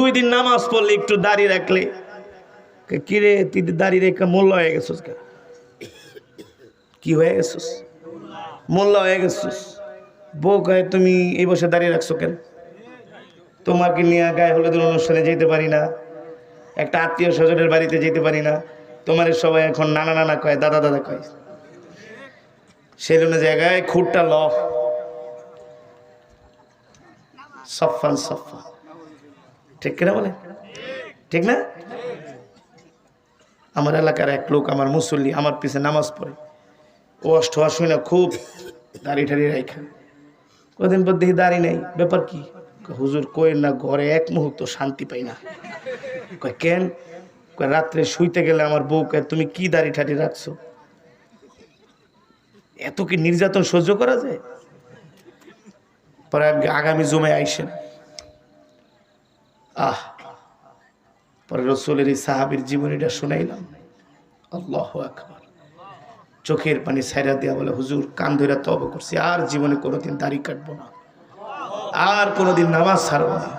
দুই দিন নামাজ পড়লে একটু দাঁড়িয়ে রাখলে। কিরে তুই দাঁড়িয়ে রেখে মোল্লা হয়ে গেছিস কে? হয়ে গেছিস? মোল্লা হয়ে গেছিস? বউ কয়ে, তুমি এই বসে দাঁড়িয়ে রাখছো কেন? তোমাকে নিয়ে গায়ে হলুদের অনুষ্ঠানে যেতে পারি না। একটা আত্মীয় স্বজনের বাড়িতে যেতে পারি না। তোমার সবাই এখন নানা নানা কয়, দাদা দাদা কয়। জন্য জায়গায় খুঁটটা ল সফান সফা ঠিক কিনা বলে? ঠিক না? আমার এলাকার এক লোক আমার মুসল্লি আমার পিছে নামাজ পড়ে। ও অষ্টমা শুনে না খুব দাড়ি টাড়ি রাইখা। কদিন পর দেখি দাড়ি নেই, ব্যাপার কি? হুজুর কই না ঘরে এক মুহূর্ত শান্তি পাই না। কয়, কেন? রাত্রে শুইতে গেলে আমার বউ কয়, তুমি কি দাড়ি ঠাড়ি রাখছো? এত কি নির্যাতন সহ্য করা যায়? পরে আগে- আগামী জমে আইসেন। আহ, পরে রসুলের এই সাহাবির জীবনীটা শুনাইলাম। আল্লাহ আকবার। চোখের পানি সাইরা দিয়া বলে, হুজুর, কান ধরে তব করছি, আর জীবনে কোনোদিন দাড়ি কাটবো না, আর কোনোদিন নামাজ ছাড়বো না,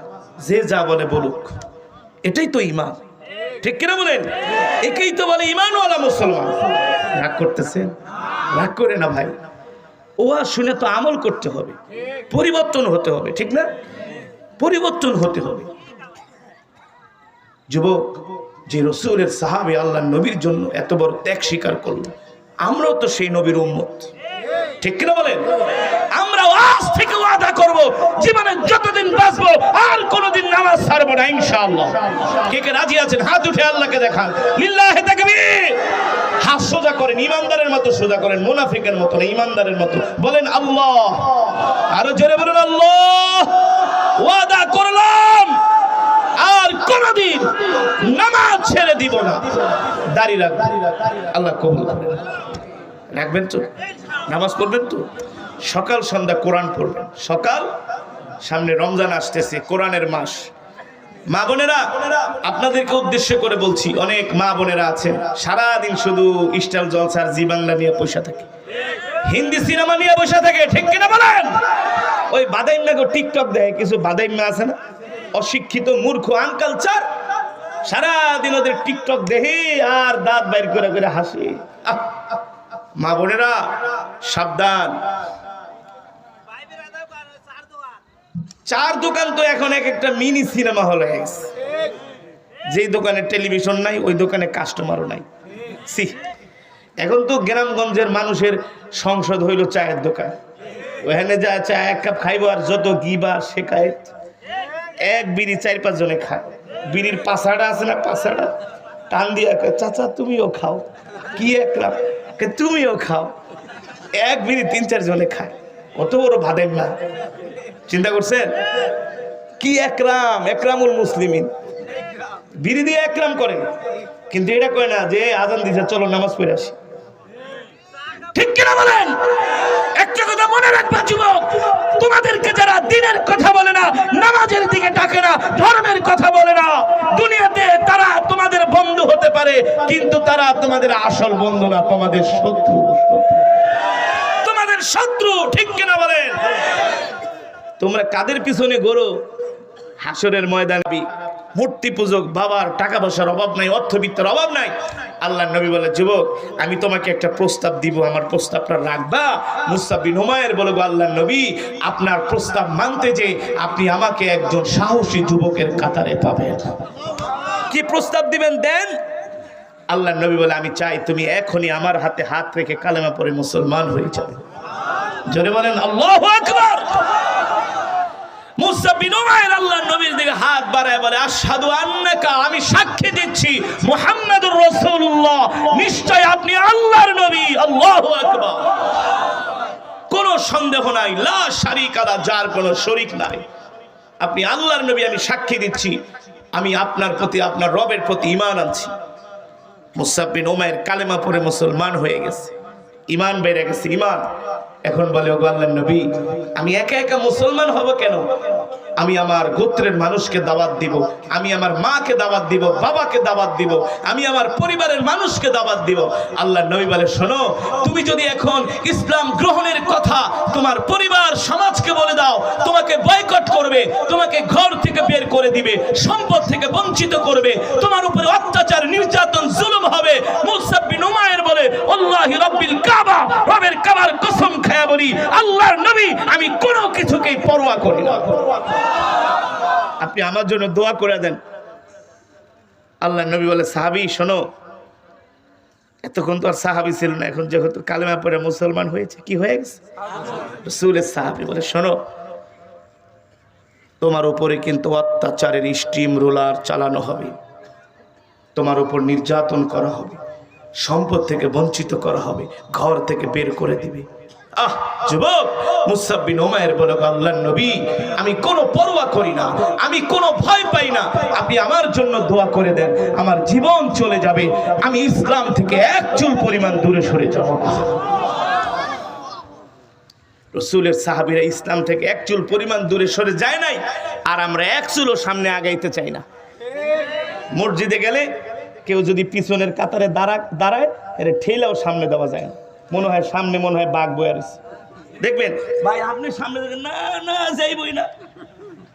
যে যা বলে বলুক। এটাই তো ইমান ঠিক কিনা বলেন? একেই তো বলে ইমানওয়ালা মুসলমান। রাগ করতেছেন রাগ করে না ভাই। ও আর শুনে তো আমল করতে হবে, পরিবর্তন হতে হবে, ঠিক না? পরিবর্তন হতে হবে। যুবক, যে রসুলের সাহাবে আল্লাহ নবীর জন্য এত বড় ত্যাগ স্বীকার করল। আমরাও তো সেই নবীর উম্মত। ঠিক কিনা বলেন? আমরা আজ থেকে ওয়াদা করব, জীবনে যতদিন বাঁচবো, আর কোনোদিন নামাজ ছাড়বো না, ইনশাআল্লাহ। কে কে রাজি আছেন? হাত উঠে আল্লাহকে দেখান। লিল্লাহে তাকবীর! হাত সোজা করেন, ইমানদারের মতো সোজা করেন, মুনাফিকের মতো না, ইমানদারের মতো। বলেন, আল্লাহ। আরও জোরে বলেন, আল্লাহ। ওয়াদা করলাম। আর কোনদিন নামাজ ছেড়ে দিব না। দাড়ি রাখব আল্লাহ কবুল রাখবেন তো? নামাজ পড়বেন তো? সকাল সন্ধ্যা কোরআন পড়বেন। সকাল, সামনে রমজান আসতেছে, কোরআনের মাস। মা বোনেরা, আপনাদেরকে উদ্দেশ্য করে বলছি, অনেক মা বোনেরা আছেন, সারাদিন শুধু স্টাইল জলসার জি বাংলা নিয়ে পয়সা থাকে। হিন্দি সিনেমা নিয়ে বসে থাকে, ঠিক কিনা বলেন? ওই বাদাইম্মা গো, টিকটক দেয়, কিছু বাদাইম্মা আছে না? অশিক্ষিত মূর্খ আনকালচার সারাদিন ওদের টিকটক দেখে আর দাঁত বাইর করে করে হাসি। মা বোনেরা, সাবধান। চার দোকান তো এখন এক একটা মিনি সিনেমা হল হয়ে গেছে। যেই দোকানে টেলিভিশন নাই, ওই দোকানে কাস্টমারও নাই। সি এখন তো গ্রামগঞ্জের মানুষের সংসদ হইল চায়ের দোকান। ওখানে যা চা এক কাপ খাইবো আর যত গিবা শেখায় এক বিড়ি চার পাঁচ জনে খায়। বিড়ির পাশাটা আছে না পাশাটা টান দিয়া চাচা, তুমিও খাও। কি একরাম তুমিও খাও। এক বিড়ি তিন চার জনে খায়। কত বড় ভাদেন না। চিন্তা করছেন? কি একরাম একরামুল মুসলিমিন। বিড়ি দিয়ে একরাম করে। কিন্তু এটা কয় না যে আজান দিছে, চলো নামাজ পড়ে আসি। ঠিক কিনা বলেন? একটা কথা মনে রাখবা, যুবক তোমাদেরকে যারা দিনের কথা বলে না নামাজের দিকে ডাকে না ধর্মের কথা বলে না দুনিয়াতে তারা তোমাদের পারে কিন্তু তারা তোমাদের আসল বন্ধু না তোমাদের শত্রু। তোমাদের শত্রু, ঠিক কিনা বলেন? তোমরা কাদের পিছনে গড়ো হাসরের ময়দানবি মূর্তি পূজক বাবার টাকা পয়সার অভাব নাই, অর্থবিত্তের অভাব নাই। আল্লাহ নবী বলে, যুবক, আমি তোমাকে একটা প্রস্তাব দিব, আমার প্রস্তাবটা রাখবা। মুস্তাবিন হুমায়ের বলে, গো আল্লাহ নবী, আপনার প্রস্তাব মানতে যে আপনি আমাকে একজন সাহসী যুবকের কাতারে পাবেন। কি প্রস্তাব দিবেন দেন? আল্লাহ নবী বলে, আমি চাই তুমি এখনই আমার হাতে হাত রেখে কালেমা পরে মুসলমান হয়ে যাবে। জোরে বলেন, আল্লাহ সাক্ষী দিচ্ছি আপনি আল্লাহর নবী। আল্লাহু আকবার! কোন সন্দেহ নাই, লা যার কোনো শরীক নাই। আপনি আল্লাহর নবী, আমি সাক্ষী দিচ্ছি। আমি আপনার প্রতি, আপনার রবের প্রতি ঈমান আনছি। মুসাব বিন উমাইর কালেমা পড়ে মুসলমান হয়ে গেছে। ইমান বেড়ে গেছে ইমান এখন বলে, ওগো আল্লাহর নবী, আমি একা একা মুসলমান হব কেন? আমি আমার গোত্রের মানুষকে দাওয়াত দিব, আমি আমার মাকে দাওয়াত দিব, বাবাকে দাওয়াত দিব, আমি আমার পরিবারের মানুষকে দাওয়াত দিব। আল্লাহ নবী বলে, শোনো, তুমি যদি এখন ইসলাম গ্রহণের কথা তোমার পরিবার, সমাজকে বলে দাও, তোমাকে বয়কট করবে, তোমাকে ঘর থেকে বের করে দিবে, সম্পদ থেকে বঞ্চিত করবে, তোমার উপরে অত্যাচার, নির্যাতন জুলুম হবে। মুসাব বিন উমায়ের বলে, আল্লাহি রাব্বিল কাবা, রবের কাবার কসম খায়া বলি, আল্লাহর নবী, আমি কোনো কিছুকেই পরোয়া করি না। আপনি আমার জন্য দোয়া করে দেন। আল্লাহ নবী বলে, সাহাবি, শোনো, এতক্ষণ তো আর সাহাবি ছিল না, এখন যেহেতু কালেমা পরে মুসলমান হয়েছে, কি হয়ে গেছে? রসুলের সাহাবি বলে, শোনো, তোমার উপরে কিন্তু অত্যাচারের স্টিম রোলার চালানো হবে। তোমার উপর নির্যাতন করা হবে, সম্পদ থেকে বঞ্চিত করা হবে, ঘর থেকে বের করে দিবে। আহ, যুবক মুসাব্বিন ওমায়ের বলে আল্লাহ নবী, আমি কোনো পরোয়া করি না, আমি কোনো ভয় পাই না। আপনি আমার জন্য দোয়া করে দেন, আমার জীবন চলে যাবে। আমি ইসলাম থেকে এক চুল পরিমাণ দূরে সরে যাব। রসুলের সাহাবিরা ইসলাম থেকে এক চুল পরিমাণ দূরে সরে যায় নাই, আর আমরা এক চুলও সামনে আগাইতে চাই না। মসজিদে গেলে কেউ যদি পিছনের কাতারে দাঁড়া দাঁড়ায়, এর ঠেলাও সামনে দেওয়া যায় না। মনে হয় সামনে মনে হয় বাঘ বয়ে আছে দেখবেন? ভাই, আপনি সামনে দেখেন, না না, যাইবই না।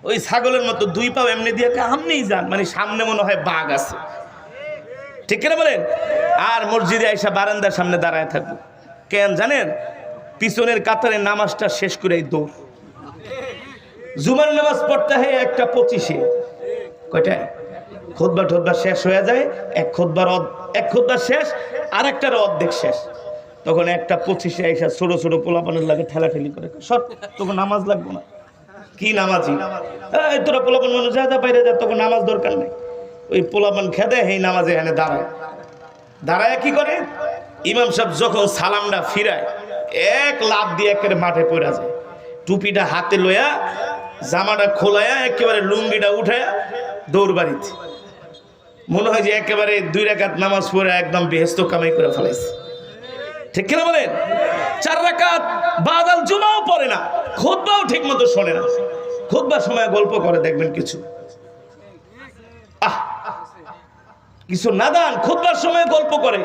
ওই ছাগলের মতো দুই পাও এমনি দিয়ে আপনিই যান মানে সামনে মনে হয় বাঘ আছে। ঠিক কিনা বলেন? আর মসজিদে আইসা বারান্দার সামনে দাঁড়ায় থাকব। কেন জানেন? পিছনের কাতারে নামাজটা শেষ করে দৌড়। জুমার নামাজ পড়তে হয় একটা পঁচিশে। কয়টায়? খোদবা ঠোদবা শেষ হয়ে যায়, এক খোদবার এক খোদবার শেষ আর একটার অর্ধেক শেষ। তখন একটা পঁচিশে এসে ছোট ছোট পোলাপানের লাগে ঠেলাঠেলি করে সব তখন নামাজ লাগবো না। কি নামাজি? এই, তোরা পোলাপান মানুষ, যা যা, বাইরে যা তখন নামাজ দরকার নেই। ওই পোলাপান খেদে এই নামাজে এখানে দাঁড়ায়। দাঁড়ায় কি করে? ইমাম সাহেব যখন সালামটা ফিরায়, এক লাভ দিয়ে একেবারে মাঠে পড়ে যায়। টুপিটা হাতে লইয়া, জামাটা খোলায়া একেবারে লুঙ্গিটা উঠায়া দৌড় বাড়িতে মনে হয় যে একেবারে দুই রাকাত নামাজ পড়ে একদম বেহেস্ত কামাই করে ফেলাইছে। ঠিক কিনা বলেন? চার রাকাত বাদাল জুমাও পড়ে না, খুতবাও ঠিক মতো শোনে না। খুতবার সময় গল্প করে, দেখবেন কিছু। আহ! কিছু নাদান খুতবার সময় গল্প করে।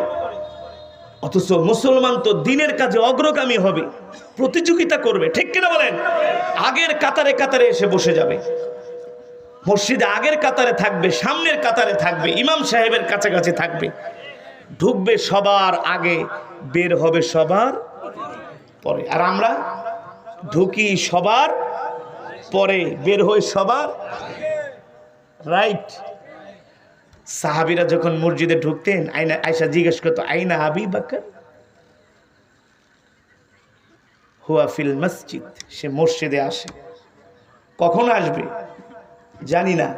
অথচ মুসলমান তো দিনের কাজে অগ্রগামী হবে, প্রতিযোগিতা করবে, ঠিক কিনা বলেন? আগের কাতারে কাতারে এসে বসে যাবে। মসজিদে আগের কাতারে থাকবে, সামনের কাতারে থাকবে, ইমাম সাহেবের কাছাকাছি থাকবে। ঢুকবে সবার আগে, বের হবে সবার পরে। আর আমরা ঢুকি সবার পরে, বের হই সবার রাইট। সাহাবিরা যখন মসজিদে ঢুকতেন, আইনা আয়সা জিজ্ঞেস করতো, আইনা আবি বাকর হুয়া ফিল মসজিদ, সে মসজিদে আসে। কখন আসবে? জানি না।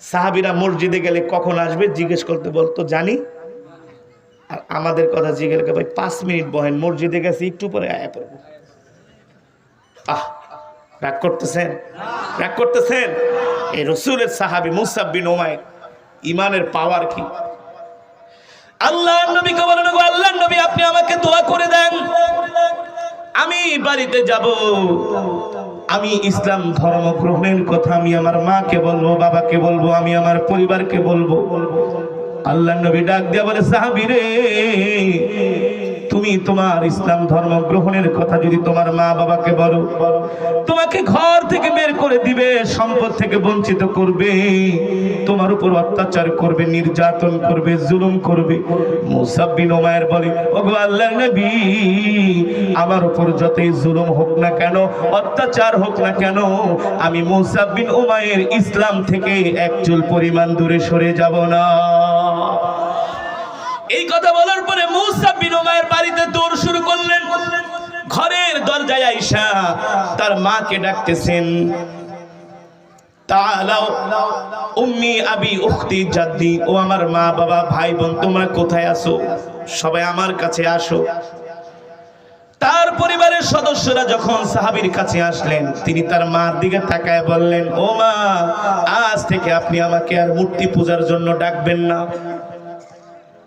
সাহাবিরা মসজিদে গেলে কখন আসবে? জিজ্ঞেস করতে বলতো, জানি। আর আমাদের কথা জিজ্ঞেস ভাই, পাঁচ মিনিট বহেন, মসজিদে গেছে, একটু পরে আয়া পড়ব। আহ, রাগ করতেছেন? রাগ করতেছেন? এই রসুলের সাহাবি মুসাব্বিন ওমায় ইমানের পাওয়ার কি? আল্লাহ নবীকে বলেন গো আল্লাহ নবী, আপনি আমাকে দোয়া করে দেন। আমি বাড়িতে যাব। আমি ইসলাম ধর্ম গ্রহণের কথা আমি আমার মাকে বলব, বাবাকে বলব, আমি আমার পরিবারকে বলব। আল্লাহ নবী ডাক দিয়া বলে, সাহাবি রে তুমি তোমার ইসলাম ধর্ম গ্রহণের কথা যদি তোমার মা বাবাকে বলো, তোমাকে ঘর থেকে বের করে দিবে, সম্পদ থেকে বঞ্চিত করবে, তোমার উপর অত্যাচার করবে, নির্যাতন করবে, জুলুম করবে। মুসাব্বিন বলে আল্লাহ নবী, আমার উপর যতই জুলুম হোক না কেন, অত্যাচার হোক না কেন, আমি মুসাব্বিন ওমায়ের ইসলাম থেকে এক চুল পরিমাণ দূরে সরে যাব না। এই কথা বলার পরে মুসা বিন উমায়ের বাড়িতে দৌড় শুরু করলেন। ঘরের দরজায় আইসা তার মাকে ডাকতেছেন তাআলাও উম্মি আবি উখতি জাদ্দি, ও আমার মা বাবা, ভাই বোন, তোমরা কোথায় আছো? সবাই আমার কাছে আসো। তার পরিবারের সদস্যরা যখন সাহাবীর কাছে আসলেন, তিনি তার মার দিকে তাকায় বললেন, ও মা, আজ থেকে আপনি আমাকে আর মূর্তি পূজার জন্য ডাকবেন না।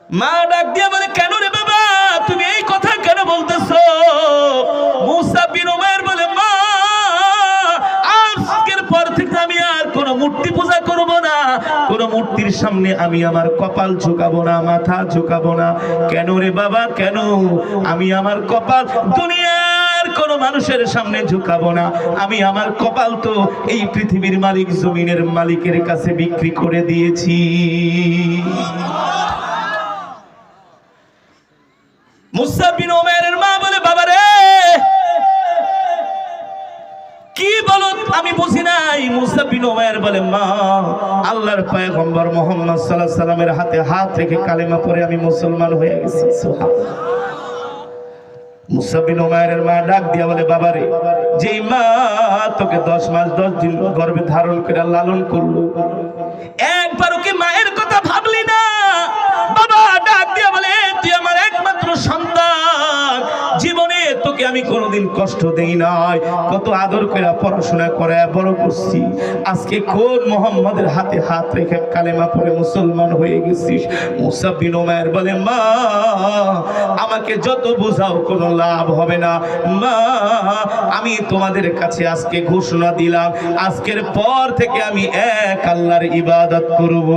মা ডাক দিয়ে বলে, কেন রে বাবা, তুমি এই কথা কেন বলতেছো? মুসা বিন বলে, মা, আজকের পর থেকে আমি আর কোন মূর্তি পূজা করব না। কোন মূর্তির সামনে আমি আমার কপাল ঝুঁকাবো না, মাথা ঝুঁকাবো না। কেন রে বাবা, কেন? আমি আমার কপাল দুনিয়ার কোন মানুষের সামনে ঝুঁকাবো না। আমি আমার কপাল তো এই পৃথিবীর মালিক, জমিনের মালিকের কাছে বিক্রি করে দিয়েছি। মুসা বিন ওমেরের মা বলে, বাবা রে, কি আমি বুঝি নাই। মুসা বিন ওমের বলে, মা, আল্লাহর পয়গম্বর মোহাম্মদ আলাইহি সাল্লামের হাতে হাত রেখে কালেমা পড়ে আমি মুসলমান হয়ে গেছি। ওমেরের মা ডাক দিয়া বলে মা তোকে দশ মাস দশ দিন গর্ভে ধারণ করে লালন করল আমি কোনোদিন কষ্ট দেই নাই। কত আদর করে পড়াশোনা করে বড় করছি। আজকে কোন মোহাম্মদের হাতে হাত রেখে কালেমা পরে মুসলমান হয়ে গেছিস? মুসা বিন ওমের বলে, মা, আমাকে যত বোঝাও কোনো লাভ হবে না। মা, আমি তোমাদের কাছে আজকে ঘোষণা দিলাম। আজকের পর থেকে আমি এক আল্লাহর ইবাদত করব।